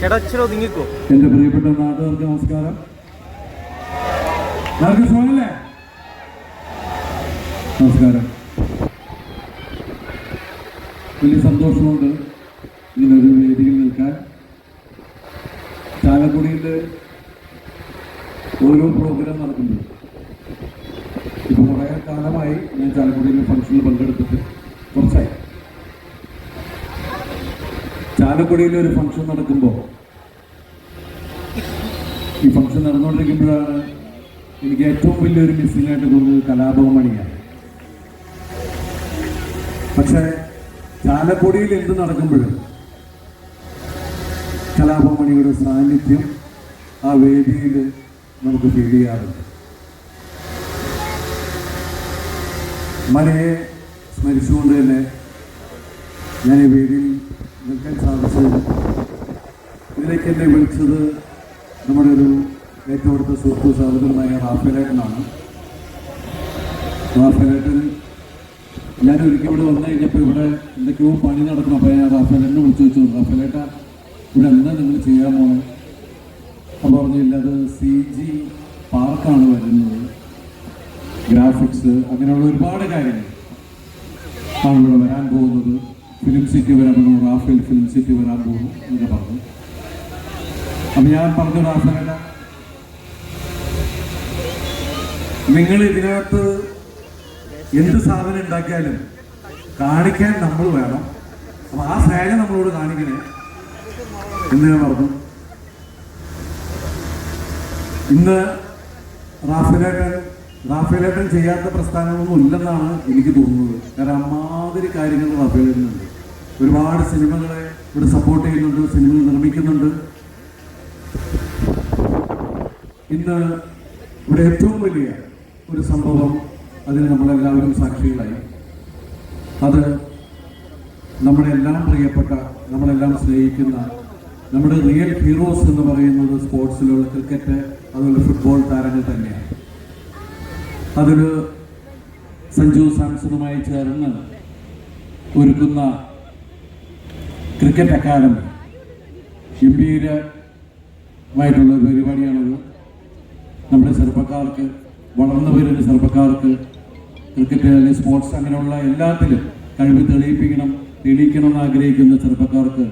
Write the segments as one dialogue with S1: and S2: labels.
S1: ചേട്ടാ ഇച്ചിരി
S2: എന്റെ പ്രിയപ്പെട്ട നാട്ടുകാർക്ക് നമസ്കാരം. സുഖമല്ലേ? നമസ്കാരം. വലിയ സന്തോഷമുണ്ട് ഇങ്ങനൊരു വേദിയിൽ നിൽക്കാൻ. ചാലക്കുടിയിൽ ഓരോ പ്രോഗ്രാം നടക്കുന്നു ഇപ്പോൾ കുറേ കാലമായി ഞാൻ ചാലക്കുടിയിലെ ഫംഗ്ഷനിൽ പങ്കെടുത്തിട്ട് കുറച്ചായി. ചാലക്കുടിയിൽ ഒരു ഫംഗ്ഷൻ നടക്കുമ്പോൾ ഈ ഫംഗ്ഷൻ നടന്നുകൊണ്ടിരിക്കുമ്പോഴാണ് എനിക്ക് ഏറ്റവും വലിയൊരു മിസ്സിംഗ് ആയിട്ട് തോന്നുന്നത് കലാഭവമണിയാണ്. പക്ഷേ ചാലക്കുടിയിൽ എന്ത് നടക്കുമ്പോഴും കലാഭവമണിയുടെ സാന്നിധ്യം ആ വേദിയിൽ നമുക്ക് ഫീൽ ചെയ്യാറുണ്ട്. മലയെ സ്മരിച്ചുകൊണ്ട് തന്നെ ഞാൻ ഈ വേദിയിൽ നിൽക്കാൻ സാധിച്ചത്. ഇതിലേക്ക് എന്നെ വിളിച്ചത് നമ്മുടെ ഒരു ഏറ്റവും അടുത്ത സുഹൃത്തു സഹോദരനായ റാഫേലേട്ടനാണ്. റാഫേലേട്ടൻ ഞാൻ ഒരിക്കൽ ഇവിടെ വന്നു കഴിഞ്ഞപ്പോൾ ഇവിടെ എന്തൊക്കെയോ പണി നടക്കണം അപ്പോൾ ഞാൻ റാഫേലേട്ടനെ വിളിച്ചു വെച്ചു റാഫേലേട്ട ഇവിടെ എന്താ നിങ്ങൾ ചെയ്യാൻ പോണേ? അപ്പോൾ പറഞ്ഞില്ല അത് സി ജി പാർക്കാണ് വരുന്നത്. ഗ്രാഫിക്സ് അങ്ങനെയുള്ള ഒരുപാട് കാര്യങ്ങൾ ആണ് ഇവിടെ വരാൻ പോകുന്നത്. ഫിലിം സിറ്റി വരാൻ പോകുന്നു റാഫേൽ ഫിലിം സിറ്റി വരാൻ പോകുന്നു എന്നൊക്കെ പറഞ്ഞു. അപ്പൊ ഞാൻ പറഞ്ഞു റാഫേല നിങ്ങൾ ഇതിനകത്ത് എന്ത് സാധനം ഉണ്ടാക്കിയാലും കാണിക്കാൻ നമ്മൾ വേണം. അപ്പൊ ആ സ്നേഹം നമ്മളോട് കാണിക്കണേ എന്ന് ഞാൻ പറഞ്ഞു. ഇന്ന് റാഫേലേട്ടൻ റാഫേലേട്ടൻ ചെയ്യാത്ത പ്രസ്ഥാനങ്ങളൊന്നും ഇല്ലെന്നാണ് എനിക്ക് തോന്നുന്നത്. കാരണം അമ്മാതിരി കാര്യങ്ങൾ റാഫേലേട്ടനുണ്ട് ഒരുപാട് സിനിമകളെ ഇവിടെ സപ്പോർട്ട് ചെയ്യുന്നുണ്ട് സിനിമകൾ നിർമ്മിക്കുന്നുണ്ട്. ഇന്ന് ഇവിടെ ഏറ്റവും വലിയ ഒരു സംഭവം അതിന് നമ്മളെല്ലാവരും സാക്ഷികളായി. അത് നമ്മുടെ എല്ലാം പ്രിയപ്പെട്ട നമ്മളെല്ലാം സ്നേഹിക്കുന്ന നമ്മുടെ റിയൽ ഹീറോസ് എന്ന് പറയുന്നത് സ്പോർട്സിലുള്ള ക്രിക്കറ്റ് അതുപോലെ ഫുട്ബോൾ താരങ്ങൾ തന്നെയാണ്. അതിൽ സഞ്ജു സാംസണുമായി ചേർന്ന് ഒരുക്കുന്ന ക്രിക്കറ്റ് അക്കാദമി. ഗംഭീരമായിട്ടുള്ള ഒരു പരിപാടിയാണത്. നമ്മുടെ ചെറുപ്പക്കാർക്ക് വളർന്നു വരുന്ന ചെറുപ്പക്കാർക്ക് ക്രിക്കറ്റ് അല്ലെങ്കിൽ സ്പോർട്സ് അങ്ങനെയുള്ള എല്ലാത്തിലും കഴിവ് തെളിയിപ്പിക്കണം തെളിയിക്കണം എന്ന് ആഗ്രഹിക്കുന്ന ചെറുപ്പക്കാർക്ക്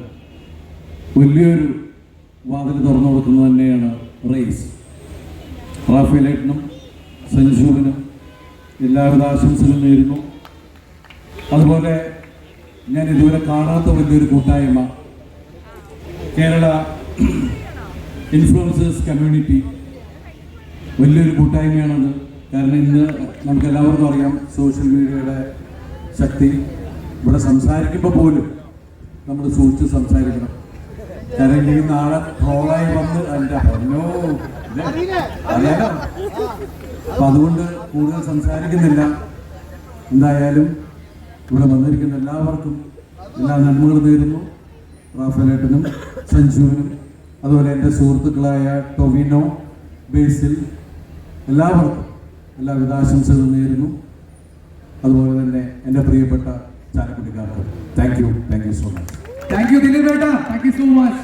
S2: വലിയൊരു വാതിൽ തുറന്നു കൊടുക്കുന്നത് തന്നെയാണ് റേസ്. റാഫേലേട്ടനും സഞ്ജുവിനും എല്ലാവിധ ആശംസകളും നേരുന്നു. അതുപോലെ ഞാൻ ഇതുവരെ കാണാത്ത വലിയൊരു കൂട്ടായ്മ കേരള ഇൻഫ്ലുവൻസേഴ്സ് കമ്മ്യൂണിറ്റി വലിയൊരു കൂട്ടായ്മയാണത്. കാരണം ഇന്ന് നമുക്ക് എല്ലാവർക്കും അറിയാം സോഷ്യൽ മീഡിയയുടെ ശക്തി. ഇവിടെ സംസാരിക്കുമ്പോൾ പോലും നമ്മൾ സൂക്ഷിച്ച് സംസാരിക്കണം. കാരണം ഈ നാളെ ട്രോളായി വന്ന് എന്റെ പൊന്നോ അറിയാലോ? അപ്പൊ അതുകൊണ്ട് കൂടുതൽ സംസാരിക്കുന്നില്ല. എന്തായാലും ഇവിടെ വന്നിരിക്കുന്ന എല്ലാവർക്കും എല്ലാ നന്മകളും നേരുന്നു. റാഫേലേട്ടനും സഞ്ജുവിനും അതുപോലെ എന്റെ സുഹൃത്തുക്കളായ ടൊവിനോ ബേസിൽ എല്ലാവർക്കും എല്ലാവിധ ആശംസകളും നേരുന്നു. അതുപോലെ തന്നെ എന്റെ പ്രിയപ്പെട്ട ചാലക്കുട്ടിക്കാർക്ക് thank you thank you so much
S3: thank you Dileep ഏട്ടാ. Thank you so much